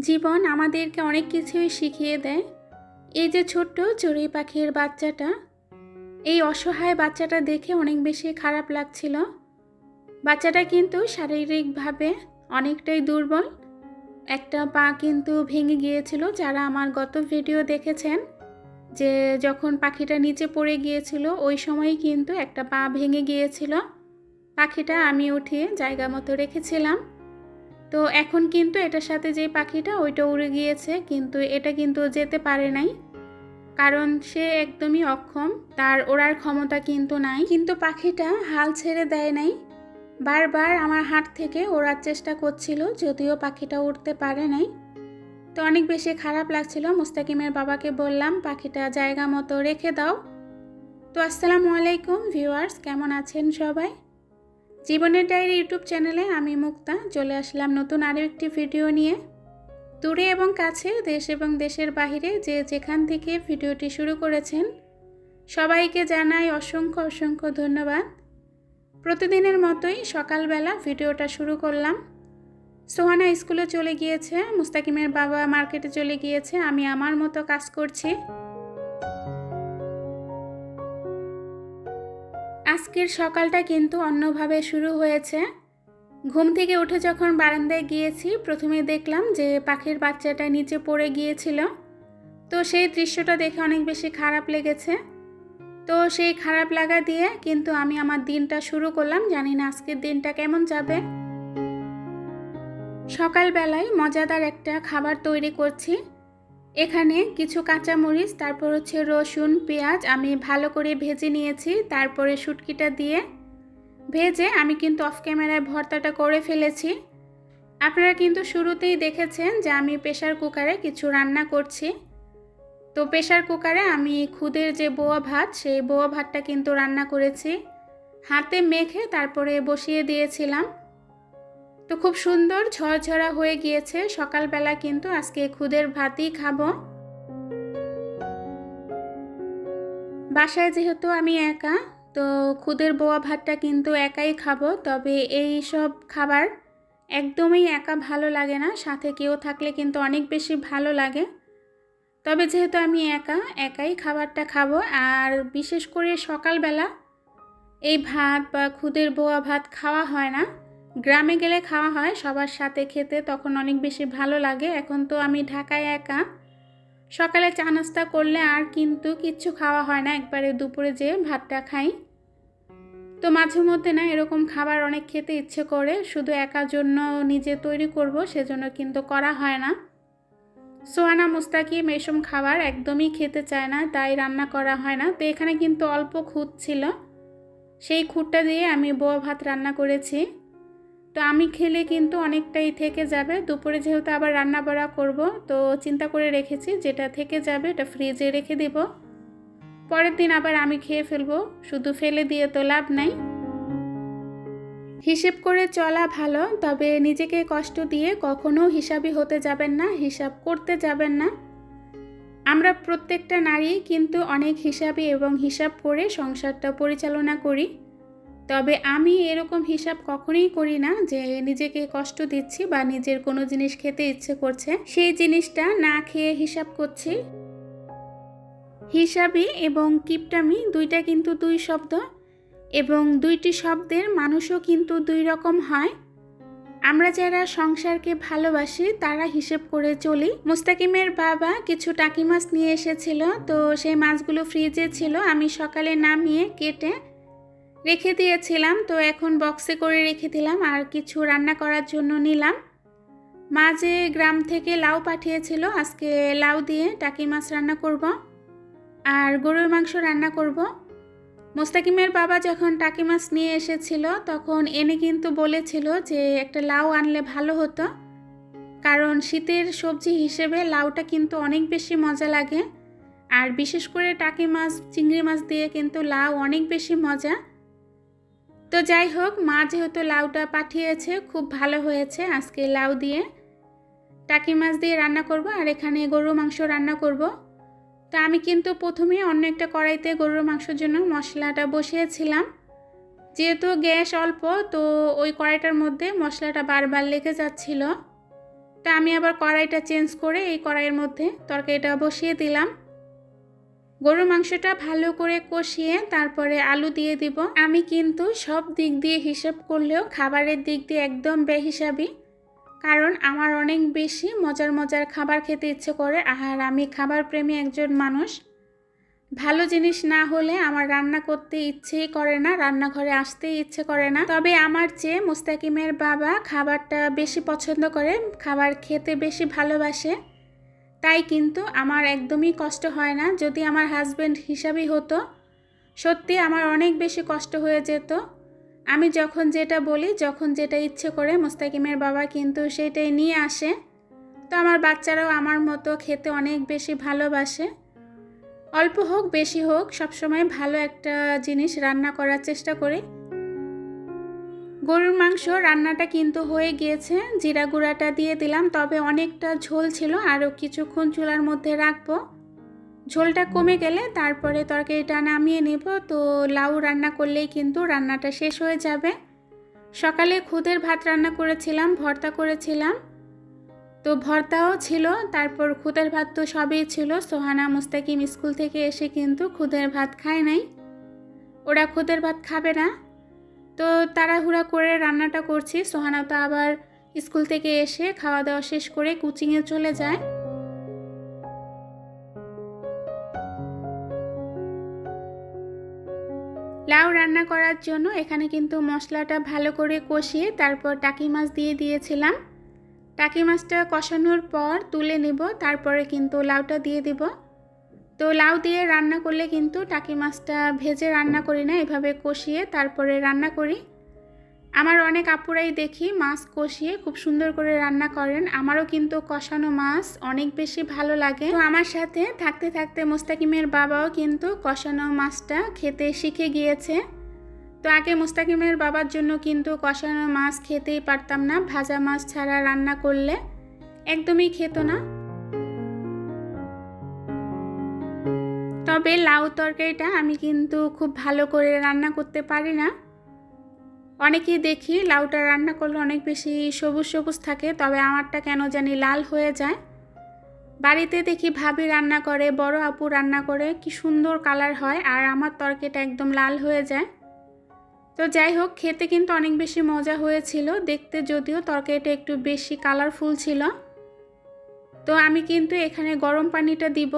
জীবন আমাদেরকে অনেক কিছুই শিখিয়ে দেয়। এই যে ছোট্ট চড়ুই পাখির বাচ্চাটা, এই অসহায় বাচ্চাটা দেখে অনেক বেশি খারাপ লাগছিল। বাচ্চাটা কিন্তু শারীরিকভাবে অনেকটাই দুর্বল। একটা পা কিন্তু ভেঙে গিয়েছিল। যারা আমার গত ভিডিও দেখেছেন, যে যখন পাখিটা নিচে পড়ে গিয়েছিল, ওই সময়ই কিন্তু একটা পা ভেঙে গিয়েছিল। পাখিটা আমি উঠিয়ে জায়গা মতো রেখেছিলাম। তো এখন কিন্তু এটার সাথে যে পাখিটা, ওইটা উড়ে গিয়েছে, কিন্তু এটা কিন্তু যেতে পারে নাই। কারণ সে একদমই অক্ষম, তার ওড়ার ক্ষমতা কিন্তু নাই। কিন্তু পাখিটা হাল ছেড়ে দেয় নাই। বারবার আমার হাট থেকে ওড়ার চেষ্টা করছিল, যদিও পাখিটা উঠতে পারে নাই। তো অনেক বেশি খারাপ লাগছিল, মুস্তাকিমের বাবাকে বললাম, পাখিটা জায়গা মতো রেখে দাও। তো আসসালামু আলাইকুম ভিউয়ার্স, কেমন আছেন সবাই? জীবনের ডায়েরি ইউটিউব চ্যানেলে আমি মুক্তা, চলে আসলাম নতুন আরও একটি ভিডিও নিয়ে। দূরে এবং কাছে, দেশ এবং দেশের বাহিরে যে যেখান থেকে ভিডিওটি শুরু করেছেন, সবাইকে জানাই অসংখ্য অসংখ্য ধন্যবাদ। প্রতিদিনের মতোই সকালবেলা ভিডিওটা শুরু করলাম। সোহানা স্কুলে চলে গিয়েছে, মুস্তাকিমের বাবা মার্কেটে চলে গিয়েছে, আমি আমার মতো কাজ করছি। আজকের সকালটা কিন্তু অন্যভাবে শুরু হয়েছে। ঘুম থেকে উঠে যখন বারান্দায় গিয়েছি, প্রথমে দেখলাম যে পাখির বাচ্চাটা নিচে পড়ে গিয়েছিল। তো সেই দৃশ্যটা দেখে অনেক বেশি খারাপ লেগেছে। তো সেই খারাপ লাগা দিয়ে কিন্তু আমি আমার দিনটা শুরু করলাম। জানি না আজকের দিনটা কেমন যাবে। সকালবেলায় মজাদার একটা খাবার তৈরি করছি। এখানে কিছু কাঁচামরিচ, তারপর হচ্ছে রসুন, পেঁয়াজ আমি ভালো করে ভেজে নিয়েছি। তারপরে শুটকিটা দিয়ে ভেজে আমি কিন্তু অফ ক্যামেরায় ভর্তাটা করে ফেলেছি। আপনারা কিন্তু শুরুতেই দেখেছেন যে আমি প্রেশার কুকারে কিছু রান্না করছি। তো প্রেশার কুকারে আমি খুদের যে বোয়া ভাত, সেই বোয়া ভাতটা কিন্তু রান্না করেছি। হাতে মেখে তারপরে বসিয়ে দিয়েছিলাম। তো খুব সুন্দর ঝরঝরা হয়ে গিয়েছে। সকালবেলা কিন্তু আজকে খুদের ভাতই খাব। বাসায় যেহেতু আমি একা, তো খুদের বোয়া ভাতটা কিন্তু একাই খাব। তবে এই সব খাবার একদমই একা ভালো লাগে না। সাথে কেউ থাকলে কিন্তু অনেক বেশি ভালো লাগে। তবে যেহেতু আমি একা, একাই খাবারটা খাব। আর বিশেষ করে সকালবেলা এই ভাত বা খুদের বোয়া ভাত খাওয়া হয় না। গ্রামে গেলে খাওয়া হয়, সবার সাথে খেতে তখন অনেক বেশি ভালো লাগে। এখন তো আমি ঢাকায় একা। সকালে চা নাস্তা করলে আর কিন্তু কিচ্ছু খাওয়া হয় না, একবারে দুপুরে যেয়ে ভাতটা খাই। তো মাঝে মধ্যে না এরকম খাবার অনেক খেতে ইচ্ছে করে, শুধু একার জন্য নিজে তৈরি করব, সেজন্য কিন্তু করা হয় না। সোয়ানা মুস্তাকিম এসব খাবার একদমই খেতে চায় না, তাই রান্না করা হয় না। তো এখানে কিন্তু অল্প খুঁত ছিল। সেই খুঁটটা দিয়ে আমি বোয়া ভাত রান্না করেছি। তো আমি খেলে কিন্তু অনেকটাই থেকে যাবে। দুপুরে যেহেতু আবার রান্না বাড়া করব, তো চিন্তা করে রেখেছি যেটা থেকে যাবে এটা ফ্রিজে রেখে দেব। পরের দিন আবার আমি খেয়ে ফেলব, শুধু ফেলে দিয়ে তো লাভ নাই। হিসেব করে চলা ভালো, তবে নিজেকে কষ্ট দিয়ে কখনো হিসাবই হতে যাবেন না, হিসাব করতে যাবেন না। আমরা প্রত্যেকটা নারী কিন্তু অনেক হিসাবই এবং হিসাব করে সংসারটা পরিচালনা করি। তবে আমি এরকম হিসাব কখনোই করি না যে নিজেকে কষ্ট দিচ্ছি বা নিজের কোনো জিনিস খেতে ইচ্ছে করছে। সেই জিনিসটা না খেয়ে হিসাব করছি। হিসাবি এবং কিপটামি দুইটা কিন্তু দুই শব্দ এবং দুইটি শব্দের মানুষও কিন্তু দুই রকম হয়। আমরা যারা সংসারকে ভালোবাসি, তারা হিসেব করে চলি। মুস্তাকিমের বাবা কিছু টাকি মাছ নিয়ে এসেছিল, তো সেই মাছগুলো ফ্রিজে ছিল। আমি সকালে নামিয়ে কেটে রেখে দিয়েছিলাম, তো এখন বক্সে করে রেখে দিলাম, আর কিছু রান্না করার জন্য নিলাম। মা যে গ্রাম থেকে লাউ পাঠিয়েছিল, আজকে লাউ দিয়ে টাকি মাছ রান্না করব, আর গরুর মাংস রান্না করব। মোস্তাকিমের বাবা যখন টাকি মাছ নিয়ে এসেছিল, তখন এনে কিন্তু বলেছিল যে একটা লাউ আনলে ভালো হতো, কারণ শীতের সবজি হিসেবে লাউটা কিন্তু অনেক বেশি মজা লাগে, আর বিশেষ করে টাকি মাছ, চিংড়ি মাছ দিয়ে কিন্তু লাউ অনেক বেশি মজা। তো যাই হোক, মা যেহেতু লাউটা পাঠিয়েছে, খুব ভালো হয়েছে আজকে লাউ দিয়ে। টাকি মাছ দিয়ে রান্না করব আর এখানে গরুর মাংস রান্না করব। তো আমি কিন্তু প্রথমে অন্য একটা কড়াইতে গরুর মাংসের জন্য মশলাটা বসিয়েছিলাম। যেহেতু গ্যাস অল্প, তো ওই কড়াইটার মধ্যে মশলাটা বারবার লেগে যাচ্ছিল। তা আমি আবার কড়াইটা চেঞ্জ করে এই কড়াইয়ের মধ্যে তরকারিটা বসিয়ে দিলাম। গরুর মাংসটা ভালো করে কষিয়ে তারপরে আলু দিয়ে দিব। আমি কিন্তু সব দিক দিয়ে হিসাব করলেও খাবারের দিক দিয়ে একদম বেহিসাবি। কারণ আমার অনেক বেশি মজার মজার খাবার খেতে ইচ্ছে করে, আর আমি খাবার প্রেমী একজন মানুষ। ভালো জিনিস না হলে আমার রান্না করতে ইচ্ছেই করে না, রান্নাঘরে আসতেই ইচ্ছে করে না। তবে আমার চেয়ে মুস্তাকিমের বাবা খাবারটা বেশি পছন্দ করে, খাবার খেতে বেশি ভালোবাসে। তাই কিন্তু আমার একদমই কষ্ট হয় না। যদি আমার হাজব্যান্ড হিসাবই হতো, সত্যি আমার অনেক বেশি কষ্ট হয়ে যেত। আমি যখন যেটা বলি, যখন যেটা ইচ্ছে করে, মুস্তাকিমের বাবা কিন্তু সেটাই নিয়ে আসে। তো আমার বাচ্চারাও আমার মতো খেতে অনেক বেশি ভালোবাসে। অল্প হোক, বেশি হোক, সবসময় ভালো একটা জিনিস রান্না করার চেষ্টা করি। গরুর মাংস রান্নাটা কিন্তু হয়ে গিয়েছে। জিরা গুঁড়াটা দিয়ে দিলাম, তবে অনেকটা ঝোল ছিল, আরও কিছুক্ষণ চুলার মধ্যে রাখব। ঝোলটা কমে গেলে তারপরে তরকারিটা নামিয়ে নেব, তো লাউ রান্না করলেই কিন্তু রান্নাটা শেষ হয়ে যাবে। সকালে খুদের ভাত রান্না করেছিলাম, ভর্তা করেছিলাম। তো ভর্তাও ছিল, তারপর খুদের ভাত তো সবই ছিল, সোহানা মুস্তাকিম স্কুল থেকে এসে কিন্তু খুদের ভাত খায় নাই। ওরা খুদের ভাত খাবে না। তো তাড়াহুড়া করে রান্নাটা করছি। সোহানা তো আবার স্কুল থেকে এসে খাওয়া দাওয়া শেষ করে কোচিংয়ে চলে যায়। লাউ রান্না করার জন্য এখানে কিন্তু মশলাটা ভালো করে কষিয়ে তারপর টাকি মাছ দিয়ে দিয়েছিলাম। টাকি মাছটা কষানোর পর তুলে নেব, তারপরে কিন্তু লাউটা দিয়ে দিব। তো লাউ দিয়ে রান্না করলে কিন্তু টাকি মাছটা ভেজে রান্না করি না, এভাবে কষিয়ে তারপরে রান্না করি। আমার অনেক আপুরাই দেখি মাছ কষিয়ে খুব সুন্দর করে রান্না করেন। আমারও কিন্তু কষানো মাছ অনেক বেশি ভালো লাগে। তো আমার সাথে থাকতে থাকতে মোস্তাকিমের বাবাও কিন্তু কষানো মাছটা খেতে শিখে গিয়েছে। তো আগে মোস্তাকিমের বাবার জন্য কিন্তু কষানো মাছ খেতেই পারতাম না, ভাজা মাছ ছাড়া রান্না করলে। একদমই খেত না। তবে লাউ তরকারিটা আমি কিন্তু খুব ভালো করে রান্না করতে পারি না। অনেকেই দেখি লাউটা রান্না করলে অনেক বেশি সবুজ সবুজ থাকে, তবে আমারটা কেন জানি লাল হয়ে যায়। বাড়িতে দেখি ভাবি রান্না করে, বড় আপু রান্না করে, কি সুন্দর কালার হয় আর আমার তরকারিটা একদম লাল হয়ে যায়। তো যাই হোক, খেতে কিন্তু অনেক বেশি মজা হয়েছিল, দেখতে যদিও তরকারিটা একটু বেশি কালারফুল ছিল। তো আমি কিন্তু এখানে গরম পানিটা দিব।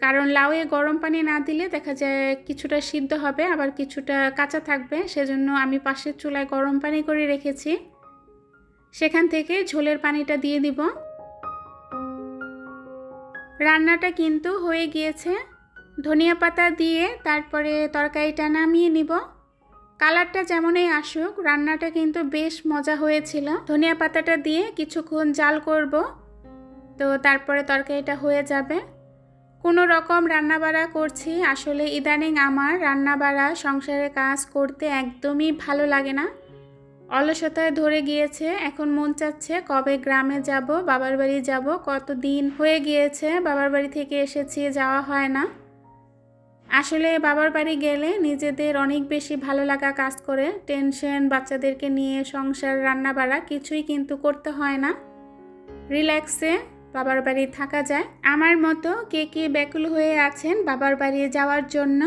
কারণ লাউয়ে গরম পানি না দিলে দেখা যায় কিছুটা সিদ্ধ হবে, আবার কিছুটা কাঁচা থাকবে। সেজন্য আমি পাশের চুলায় গরম পানি করে রেখেছি। সেখান থেকে ঝোলের পানিটা দিয়ে দিব। রান্নাটা কিন্তু হয়ে গিয়েছে। ধনিয়া পাতা দিয়ে তারপরে তরকারিটা নামিয়ে নিব। কালারটা যেমনই আসুক, রান্নাটা কিন্তু বেশ মজা হয়েছিল। ধনিয়া পাতাটা দিয়ে কিছুক্ষণ জাল করব। তো তারপরে তরকারিটা হয়ে যাবে। কোনো রকম রান্নাবাড়া করছি। আসলে ইদানিং আমার রান্নাবাড়া, সংসারের কাজ করতে একদমই ভালো লাগে না। অলসতায় ধরে গিয়েছে, এখন মন চাচ্ছে কবে গ্রামে যাব, বাবার বাড়ি যাব কত দিন হয়ে গিয়েছে, বাবার বাড়ি থেকে এসেছি, যাওয়া হয় না। আসলে বাবার বাড়ি গেলে নিজেদের অনেক বেশি ভালো লাগা কাজ করে, টেনশন, বাচ্চাদেরকে নিয়ে সংসার, রান্নাবাড়া কিছুই কিন্তু করতে হয় না। রিল্যাক্সে বাবার বাড়ি থাকা যায়। আমার মতো কে কে ব্যাকুল হয়ে আছেন বাবার বাড়ি যাওয়ার জন্য?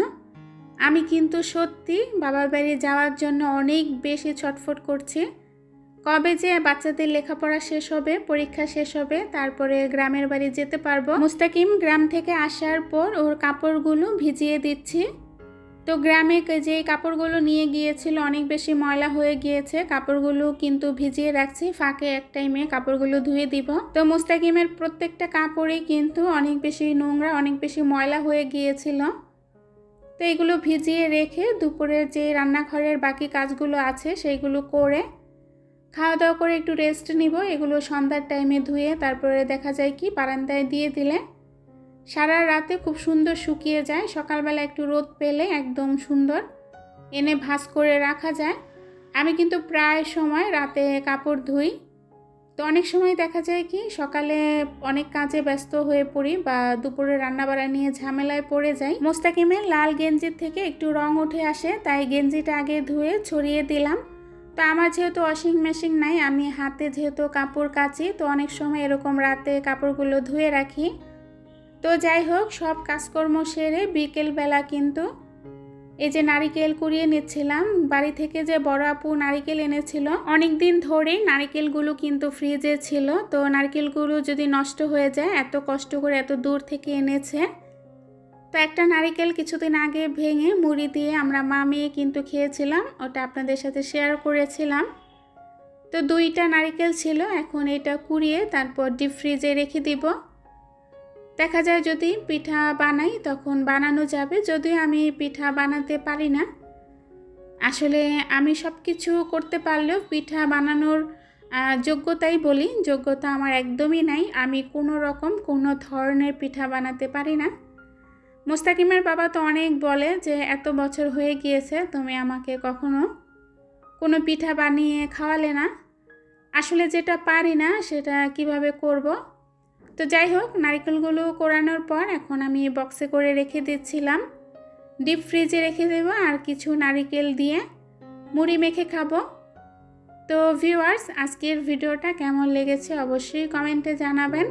আমি কিন্তু সত্যি বাবার বাড়ি যাওয়ার জন্য অনেক বেশি ছটফট করছি। কবে যে বাচ্চাদের লেখাপড়া শেষ হবে, পরীক্ষা শেষ হবে, তারপরে গ্রামের বাড়ি যেতে পারব। মুস্তাকিম গ্রাম থেকে আসার পর ওর কাপড়গুলো ভিজিয়ে দিচ্ছি। তো গ্রামে যে কাপড়গুলো নিয়ে গিয়েছিল, অনেক বেশি ময়লা হয়ে গিয়েছে। কাপড়গুলো কিন্তু ভিজিয়ে রাখছি, ফাঁকে এক টাইমে কাপড়গুলো ধুয়ে দিব। তো মুস্তাকিমের প্রত্যেকটা কাপড়ই কিন্তু অনেক বেশি নোংরা, অনেক বেশি ময়লা হয়ে গিয়েছিল। তো এগুলো ভিজিয়ে রেখে দুপুরের যে রান্নাঘরের বাকি কাজগুলো আছে, সেইগুলো করে খাওয়া দাওয়া করে একটু রেস্ট নিব। এগুলো সন্ধ্যার টাইমে ধুয়ে তারপরে দেখা যায় কি, বারান্দায় দিয়ে দিলে সারা রাতে খুব সুন্দর শুকিয়ে যায়। সকালবেলা একটু রোদ পেলে একদম সুন্দর। এনে ভাঁজ করে রাখা যায়। আমি কিন্তু প্রায় সময় রাতে কাপড় ধুই। তো অনেক সময় দেখা যায় কি, সকালে অনেক কাজে ব্যস্ত হয়ে পড়ি বা দুপুরে রান্নাবাড়া নিয়ে ঝামেলায় পড়ে যাই। মোস্তাকিমের লাল গেঞ্জির থেকে একটু রং উঠে আসে, তাই গেঞ্জিটা আগে ধুয়ে ছড়িয়ে দিলাম। তো আমার যেহেতু ওয়াশিং মেশিন নাই, আমি হাতে যেহেতু কাপড় কাচি, তো অনেক সময় এরকম রাতে কাপড়গুলো ধুয়ে রাখি। তো যাই হোক, সব কাজকর্ম সেরে বিকেলবেলা কিন্তু এই যে নারিকেল কুড়িয়ে নিচ্ছিলাম। বাড়ি থেকে যে বড় আপু নারিকেল এনেছিল অনেক দিন ধরেই নারিকেলগুলো কিন্তু ফ্রিজে ছিল। তো নারকেলগুলো যদি নষ্ট হয়ে যায়, এত কষ্ট করে এত দূর থেকে এনেছে। তো একটা নারিকেল কিছুদিন আগে ভেঙে মুড়ি দিয়ে আমরা মা মেয়ে কিন্তু খেয়েছিলাম, ওটা আপনাদের সাথে শেয়ার করেছিলাম। তো দুইটা নারিকেল ছিল, এখন এটা কুড়িয়ে তারপর ডিপ ফ্রিজে রেখে দিব। দেখা যায় যদি পিঠা বানাই তখন বানানো যাবে, যদিও আমি পিঠা বানাতে পারি না। আসলে আমি সব কিছু করতে পারলেও পিঠা বানানোর যোগ্যতাই বলি, যোগ্যতা আমার একদমই নাই। আমি কোনো রকম কোনো ধরনের পিঠা বানাতে পারি না। মোস্তাকিমের বাবা তো অনেক বলে যে, এত বছর হয়ে গিয়েছে, তুমি আমাকে কখনো কোনো পিঠা বানিয়ে খাওয়ালে না। আসলে যেটা পারি না, সেটা কীভাবে করব? তো যাই হোক, নারকেলগুলো কোরানোর পর এখন আমি বক্সে করে রেখে দিচ্ছিলাম। ডিপ ফ্রিজে রেখে দেব আর কিছু নারিকেল দিয়ে। মুড়ি মেখে খাব। তো ভিউয়ার্স আজকের ভিডিওটা কেমন লেগেছে অবশ্যই কমেন্টে জানাবেন।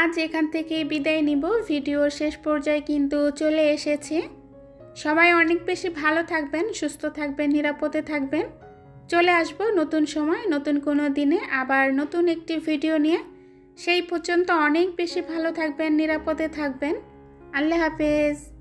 আজ এখান থেকে বিদায় নিব। ভিডিওর শেষ পর্যায়ে কিন্তু চলে এসেছে। সবাই অনেক বেশি ভালো থাকবেন, সুস্থ থাকবেন, নিরাপদে থাকবেন। চলে আসব নতুন সময়, নতুন কোনো দিনে। আবার নতুন একটি ভিডিও নিয়ে। সেই পর্যন্ত অনেক বেশি ভালো থাকবেন, নিরাপদে থাকবেন। আল্লাহ হাফেজ।